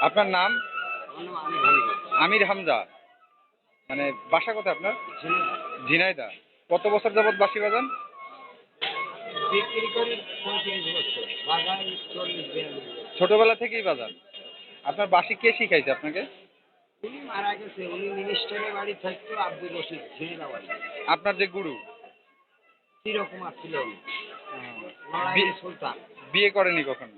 আপনার নাম? আমির হামজা। মানে বাসা কোথায় আপনার? ঝিনাইদা। কত বছর যাবত বাসি বাজান? ছোটবেলা থেকেই বাজান। আপনার বাসি কে শিখাইছে আপনাকে? মারা গেছে। উনি মিনিস্টারের বাড়ি থাকতো আব্দুল রশিদ ঝিনাইদহ বাড়ি। আপনার যে গুরু? বিয়ে করেনি কখনো?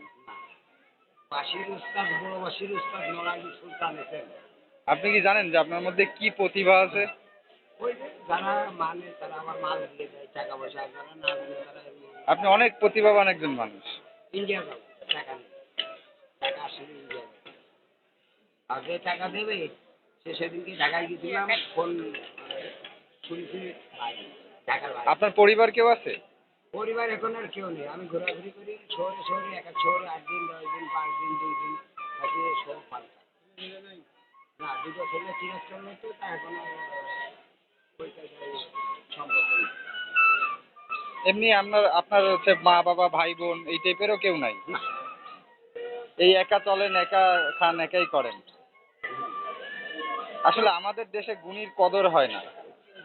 আপনি কি জানেন যে আপনার মধ্যে কি প্রতিভা আছে? মানে মানে আপনি অনেক প্রতিভাবান একজন মানুষ। যাব টাকা দেবে সে সেদিনকে ঢাকায় গেছিলাম ফোন বাইরে আপনার পরিবার কেউ আছে? পরিবার এখন আর কেউ নেই। আমি ঘোরাঘুরি করি শহরে শহরে এক এক শহরে আট দিন দুটো ছেলে তা এখন আর ওই টাকায় সম্পর্ক নেই এমনি আপনার আপনার হচ্ছে মা বাবা ভাই বোন এই টাইপেরও কেউ নাই? এই একা চলেন একা খান একাই করেন। আসলে আমাদের দেশে গুণীর কদর হয় না।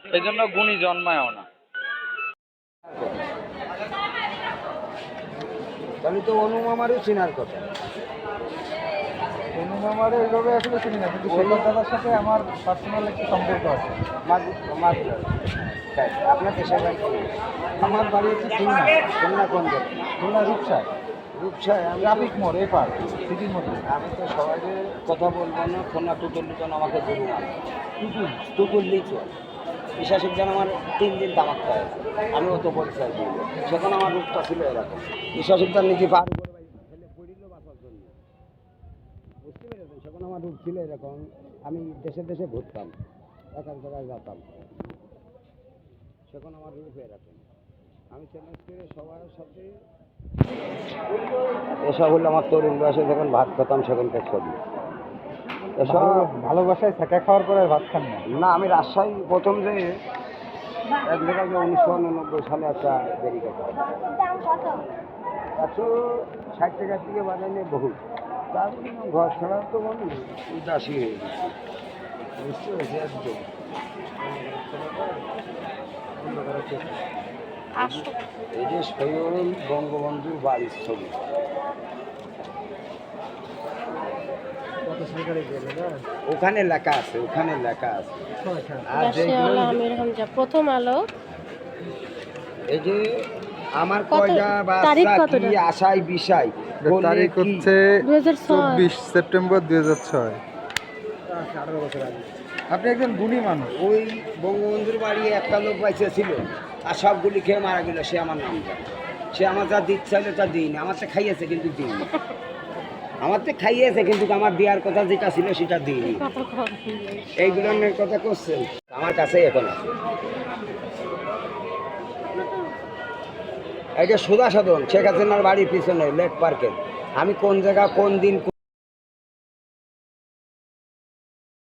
এই জন্য গুণী জন্মায়ও না। তাহলে তো অনুমামারও চেনার কথা। আসলে চিনি না কিন্তু দাদার সাথে আমার পার্সোনাল একটা সম্পর্ক আছে। আপনার বাড়ি কি? আমার বাড়ি হচ্ছে খুলনা। খুলনা কোন খুলনা রূপসায়। রূপসায় আমি ট্রাফিক মোড় এপার সিটির মধ্যে। আমি তো সবাইকে কথা বলব না খুলনা টুতুল লিখন আমাকে মানে টুতুল টুতুল লিখন বিশ্বাসের যেন আমার তিন দিন তামাক খায়। আমি অত পরিচয় সেখানে আমার রূপটা ছিল এরকম। বিশ্বাসের তার নিজে পার করে বাড়ি ছেলে পড়িল বাঁচার জন্য বুঝতে পেরেছেন সেখানে আমার রূপ ছিল এরকম আমি দেশে দেশে ঘুরতাম এক এক জায়গায় যেতাম। সেখানে আমার রূপ এরকম আমি চ্যালেঞ্জ করে সবার সাথে এসব হলো আমার তরুণ বয়সে যখন ভাত খেতাম সেখানকার ছবি। এসব ভালোবাসায় থাকা খাওয়ার পরে ভাত খান না? আমি রাজশাহী প্রথম যে এক জায়গায় উনিশশো উননব্বই সালে একটা দেরি একশো ষাট টাকার থেকে বাজায় নিয়ে বহু। তার জন্য ঘর ছাড়া তো মানে উদাসী হয়ে গেছে। বুঝতে পেরেছি একদম এই যে সৈয়দ বঙ্গবন্ধুর বাড়ির ছবি। ওখানে লেখা আছে ওখানে লেখা আছে। আর প্রথম আলো। এই যে আমার কয়টা তারিখ বাচ্চা কি আশায় বিষয়? বলে তারিখ হচ্ছে দুই চব্বিশ সেপ্টেম্বর দুই হাজার ছয়। বছর আগে। আপনি একজন গুণী মানুষ। ওই বঙ্গবন্ধুর বাড়ি একটা লোক বাইসে ছিল। আর সবগুলি খেয়ে মারা গেল। সে আমার নাম সে আমার যা চাইলো তা দিইনি। আমার তো খাইয়েছে কিন্তু দিইনি। আমার তো খাইয়েছে কিন্তু আমার দেওয়ার কথা যেটা ছিল সেটা কম এইগুলো নিয়ে কথা করছেন। আমার কাছেই এখন আছে। এটা সুধা সাধন শেখ হাসিনার বাড়ির পিছনে লেক পার্কে। আমি কোন জায়গা কোন দিন